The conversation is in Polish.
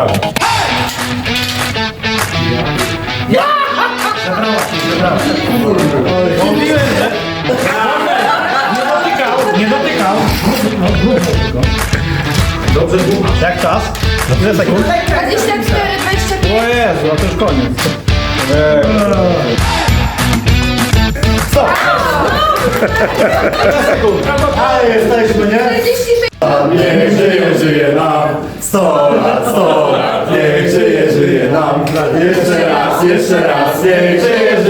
Nie dotykał. Dobrze, jak czas? Ile sekund? 24, 25. O Jezu, a to już koniec. Co? A jesteśmy, nie? 46. Niech żyje, żyje nam, sto lat, sto lat, niech żyje, żyje nam, jeszcze raz, jeszcze raz, niech żyje, żyje.